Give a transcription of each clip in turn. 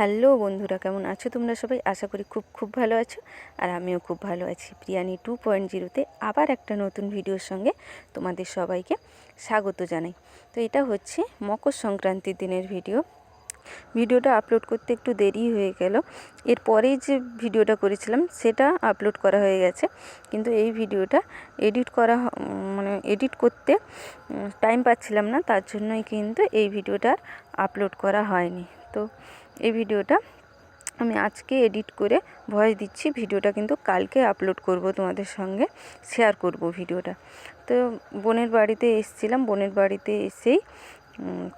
Hello বন্ধুরা, কেমন আছো তোমরা সবাই? আশা করি খুব খুব ভালো আছো। আর আমিও খুব ভালো আছি। প্রিয়ানি টু পয়েন্ট জিরোতে আবার একটা নতুন ভিডিওর সঙ্গে তোমাদের সবাইকে স্বাগত জানাই। তো এটা হচ্ছে মকর সংক্রান্তির দিনের ভিডিও। ভিডিওটা আপলোড করতে একটু দেরি হয়ে গেল। এরপরেই যে ভিডিওটা করেছিলাম, সেটা আপলোড করা হয়ে গেছে। কিন্তু এই ভিডিওটা এডিট করা মানে এডিট করতে টাইম পাচ্ছিলাম না। তার জন্যই কিন্তু এই ভিডিওটা আপলোড করা হয়নি। তো এই ভিডিওটা আমি আজকে এডিট করে ভয়েস দিচ্ছি। ভিডিওটা কিন্তু কালকে আপলোড করব তোমাদের সঙ্গে শেয়ার করব ভিডিওটা। তো বোনের বাড়িতে এসেছিলাম, বোনের বাড়িতে এসেই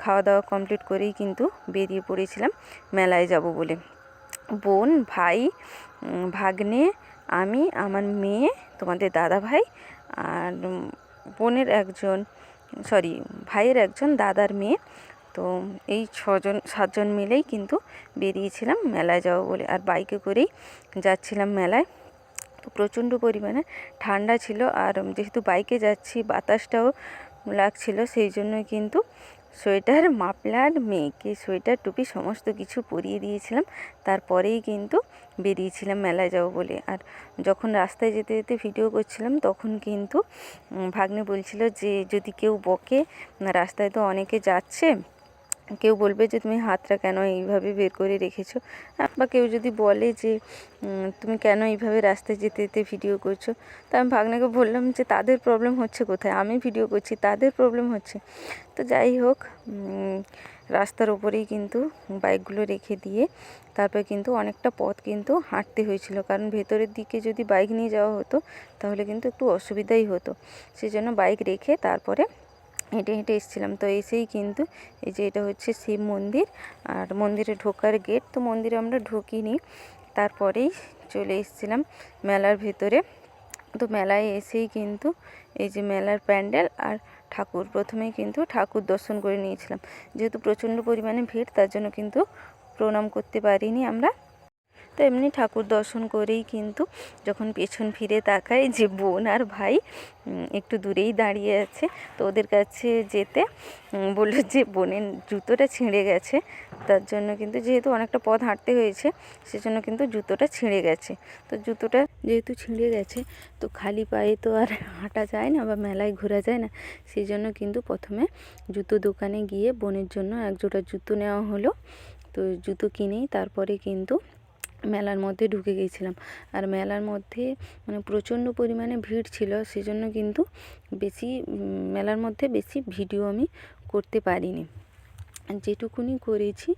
খাওয়া দাওয়া কমপ্লিট করেই কিন্তু বেরিয়ে পড়েছিলাম, মেলায় যাব বলে। বোন, ভাই ভাগ্নে, আমি, আমার মেয়ে, তোমাদের দাদা ভাই আর বোনের একজন সরি ভাইয়ের একজন দাদার মেয়ে তো এই ছজন, সাতজন মিলেই কিন্তু বেরিয়েছিলাম মেলায় যাব বলে। আর বাইকে করেই যাচ্ছিলাম মেলায়। তো প্রচণ্ড পরিমাণে ঠান্ডা ছিল আর যেহেতু বাইকে যাচ্ছি, বাতাসটাও লাগছিল, সেই জন্য কিন্তু সোয়েটার, মাফলার, মেয়েকে সোয়েটার, টুপি সমস্ত কিছু পরিয়ে দিয়েছিলাম। তারপরেই কিন্তু বেরিয়েছিলাম মেলায় যাব বলে। আর যখন রাস্তায় যেতে যেতে ভিডিও করছিলাম, তখন কিন্তু ভাগ্নে বলছিল যে, যদি কেউ বকে, রাস্তায় তো অনেকে যাচ্ছে কেউ বলবে যে তুমি হাতটা কেন এইভাবে বের করে রেখেছো? বা কেউ যদি বলে যে তুমি কেন এইভাবে রাস্তায় যেতে যেতে ভিডিও করছ? তা আমি ভাগ্নাকে বললাম যে, তাদের প্রবলেম হচ্ছে কোথায়? আমি ভিডিও করছি, তাদের প্রবলেম হচ্ছে। তো যাই হোক রাস্তার ওপরেই কিন্তু বাইকগুলো রেখে দিয়ে তারপরে কিন্তু অনেকটা পথ কিন্তু হাঁটতে হয়েছিল। কারণ ভেতরের দিকে যদি বাইক নিয়ে যাওয়া হতো, তাহলে কিন্তু একটু অসুবিধাই হতো। সেজন্য বাইক রেখে তারপরে হেঁটে হেঁটে এসেছিলাম। তো এসেই কিন্তু এই যে এটা হচ্ছে শিব মন্দির আর মন্দিরে ঢোকার গেট তো মন্দিরে আমরা ঢুকিনি। তারপরেই চলে এসেছিলাম মেলার ভেতরে। তো মেলায় এসেই কিন্তু এই যে মেলার প্যান্ডেল আর ঠাকুর প্রথমেই কিন্তু ঠাকুর দর্শন করে নিয়েছিলাম। যেহেতু প্রচণ্ড পরিমাণে ভিড়, তার জন্য কিন্তু প্রণাম করতে পারিনি আমরা। তো এমনি ঠাকুর দর্শন করেই কিন্তু যখন পেছন ফিরে তাকাই যে বোন আর ভাই একটু দূরেই দাঁড়িয়ে আছে, তো ওদের কাছে যেতে বলল যে বোনের জুতোটা ছিঁড়ে গেছে, তার জন্য কিন্তু যেহেতু অনেকটা পথ হাঁটতে হয়েছে, সেজন্য কিন্তু জুতোটা ছিঁড়ে গেছে। তো জুতোটা যেহেতু ছিঁড়ে গেছে, তো খালি পায়ে তো আর হাঁটা যায় না বা মেলায় ঘোরা যায় না সেই জন্য কিন্তু প্রথমে জুতো দোকানে গিয়ে বোনের জন্য এক জোড়া জুতো নেওয়া হলো। তো জুতো কিনেই তারপরে কিন্তু মেলার মধ্যে ঢুকে গিয়েছিলাম আর মেলার মধ্যে মানে প্রচণ্ড পরিমাণে ভিড় ছিল, সেজন্য কিন্তু বেশি মেলার মধ্যে বেশি ভিডিও আমি করতে পারিনি। যেটুকুনি করেছি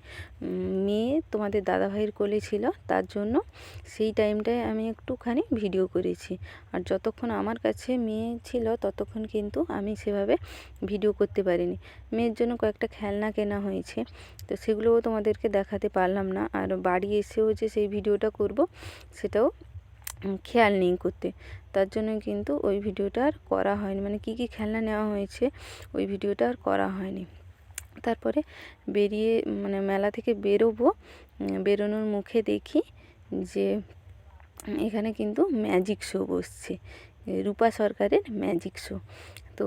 মেয়ে তোমাদের দাদাভাইয়ের কোলে ছিল, তার জন্য সেই টাইমটায় আমি একটুখানি ভিডিও করেছি। আর যতক্ষণ আমার কাছে মেয়ে ছিল, ততক্ষণ কিন্তু আমি সেভাবে ভিডিও করতে পারিনি। মেয়ের জন্য কয়েকটা খেলনা কেনা হয়েছে, তো সেগুলোও তোমাদেরকে দেখাতে পারলাম না। আর বাড়ি এসেও যে সেই ভিডিওটা করব, সেটাও খেয়াল নেই করতে। তার জন্য কিন্তু ওই ভিডিওটা আর করা হয়নি। মানে কী কী খেলনা নেওয়া হয়েছে, ওই ভিডিওটা আর করা হয়নি। তারপরে বেরিয়ে মানে মেলা থেকে বেরোবো বেরোনোর মুখে দেখি যে এখানে কিন্তু ম্যাজিক শো বসছে রূপা সরকারের ম্যাজিক শো। তো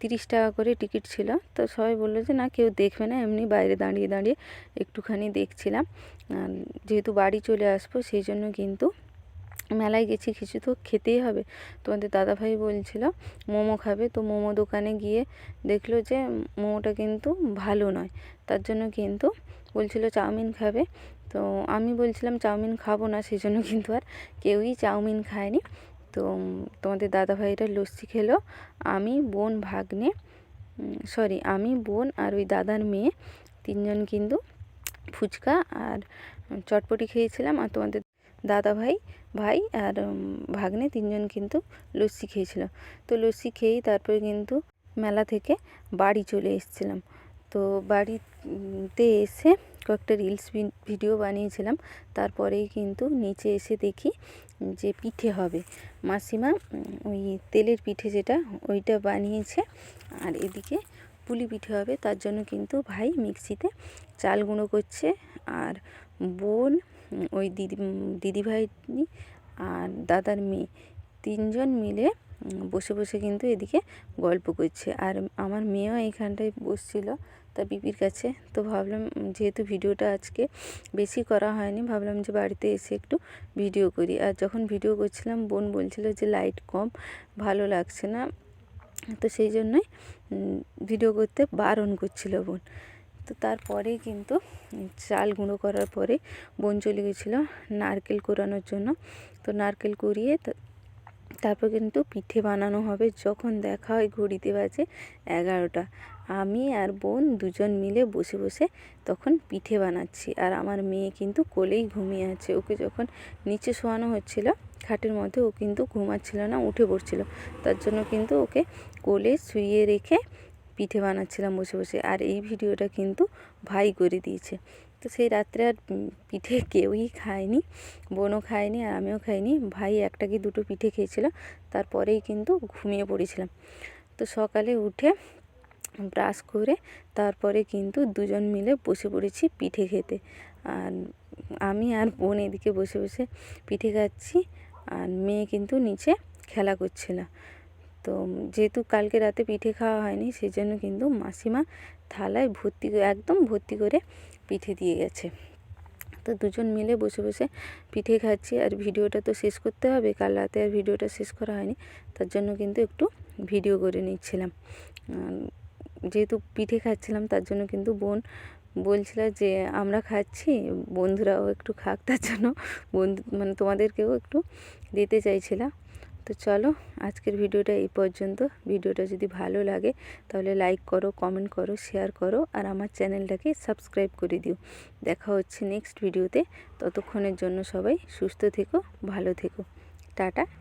তিরিশ টাকা করে টিকিট ছিল, তো সবাই বলল যে না, কেউ দেখবে না, এমনি বাইরে দাঁড়িয়ে দাঁড়িয়ে একটুখানি দেখছিলাম। যেহেতু বাড়ি চলে আসব, সেই জন্য কিন্তু মেলায় গেছি, কিছু তো খেতেই হবে। তোমাদের দাদাভাই বলছিল, মোমো খাবে। তো মোমো দোকানে গিয়ে দেখল যে, মোমোটা কিন্তু ভালো নয়। তার জন্য কিন্তু বলছিল, চাউমিন খাবে। তো আমি বলছিলাম, চাউমিন খাব না। সেই জন্য কিন্তু আর কেউই চাউমিন খায়নি। তো তোমাদের দাদাভাইরা লস্যি খেলো। আমি, বোন, ভাগ্নে সরি আমি, বোন আর ওই দাদার মেয়ে তিনজন কিন্তু ফুচকা আর চটপটি খেয়েছিলাম। আর তোমাদের দাদা ভাই ভাই আর ভাগ্নে তিনজন কিন্তু লস্যি খেয়েছিল। তো লস্যি খেয়েই তারপরে কিন্তু মেলা থেকে বাড়ি চলে এসেছিলাম। তো বাড়িতে এসে কয়েকটা রিলস ভিডিও বানিয়েছিলাম। তারপরেই কিন্তু নিচে এসে দেখি যে পিঠে হবে। মাসিমা ওই তেলের পিঠে যেটা, ওইটা বানিয়েছে। আর এদিকে পুলি পিঠে হবে। তার জন্য কিন্তু ভাই মিক্সিতে চাল গুঁড়ো করছে। আর বোন ওই দিদি, দিদিভাই আর দাদার মেয়ে তিনজন মিলে বসে বসে কিন্তু এদিকে গল্প করছে। আর আমার মেয়েও এইখানটায় বসছিল তার বিপির কাছে। তো ভাবলাম যেহেতু ভিডিওটা আজকে বেশি করা হয়নি, ভাবলাম যে বাড়িতে এসে একটু ভিডিও করি। আর যখন ভিডিও করছিলাম, বোন বলছিল যে লাইট কম, ভালো লাগছে না। তো সেই জন্যই ভিডিও করতে বারণ করছিল বোন। তো তারপরে কিন্তু চাল গুঁড়ো করার পরে বোন চলে গেছিল নারকেল কুড়ানোর জন্য। তো নারকেল কুড়িয়ে তারপর কিন্তু পিঠে বানানো হবে। যখন দেখা হয় ঘড়িতে বাজে এগারোটা। আমি আর বোন দুজন মিলে বসে বসে তখন পিঠে বানাচ্ছি। আর আমার মেয়ে কিন্তু কোলেই ঘুমিয়ে আছে। ওকে যখন নিচে শোয়ানো হচ্ছিল, খাটের মধ্যে ও কিন্তু ঘুমাচ্ছিল না, উঠে পড়ছিল। তার জন্য কিন্তু ওকে কোলে শুইয়ে রেখে পিঠে বানাচ্ছিলাম বসে বসে আর এই ভিডিওটা কিন্তু ভাই করে দিয়েছে। তো সেই রাত্রে আর পিঠে কেউই খায়নি, বোনও খায়নি আর আমিও খাইনি। ভাই একটা কি দুটো পিঠে খেয়েছিল, তারপরেই কিন্তু ঘুমিয়ে পড়েছিলাম। তো সকালে উঠে ব্রাশ করে তারপরে কিন্তু দুজন মিলে বসে পড়েছি পিঠে খেতে। আর আমি আর বোন এদিকে বসে বসে পিঠে খাচ্ছি আর মেয়ে কিন্তু নিচে খেলা করছিল। তো যেহেতু কালকে রাতে পিঠে খাওয়া হয়নি সেই জন্য কিন্তু মাসিমা থালায় ভর্তি একদম ভর্তি করে পিঠে দিয়ে গেছে। তো দুজন মিলে বসে বসে পিঠে খাচ্ছি, আর ভিডিওটা তো শেষ করতে হবে, কাল রাতে আর ভিডিওটা শেষ করা হয়নি, তার জন্য কিন্তু একটু ভিডিও করে নিচ্ছিলাম। যেহেতু পিঠে খাচ্ছিলাম, তার জন্য কিন্তু বোন বলছিল যে, আমরা খাচ্ছি, বন্ধুরাও একটু খাক। তার জন্য বন্ধু মানে তোমাদেরকেও একটু দিতে চাইছিলাম। তো চলো আজকের ভিডিওটা এই পর্যন্ত। ভিডিওটা যদি ভালো লাগে তাহলে লাইক করো কমেন্ট করো শেয়ার করো আর আমার চ্যানেলটাকে সাবস্ক্রাইব করে দিও। দেখা হচ্ছে নেক্সট ভিডিওতে ততক্ষণের জন্য সবাই সুস্থ থেকো, ভালো থেকো। টাটা।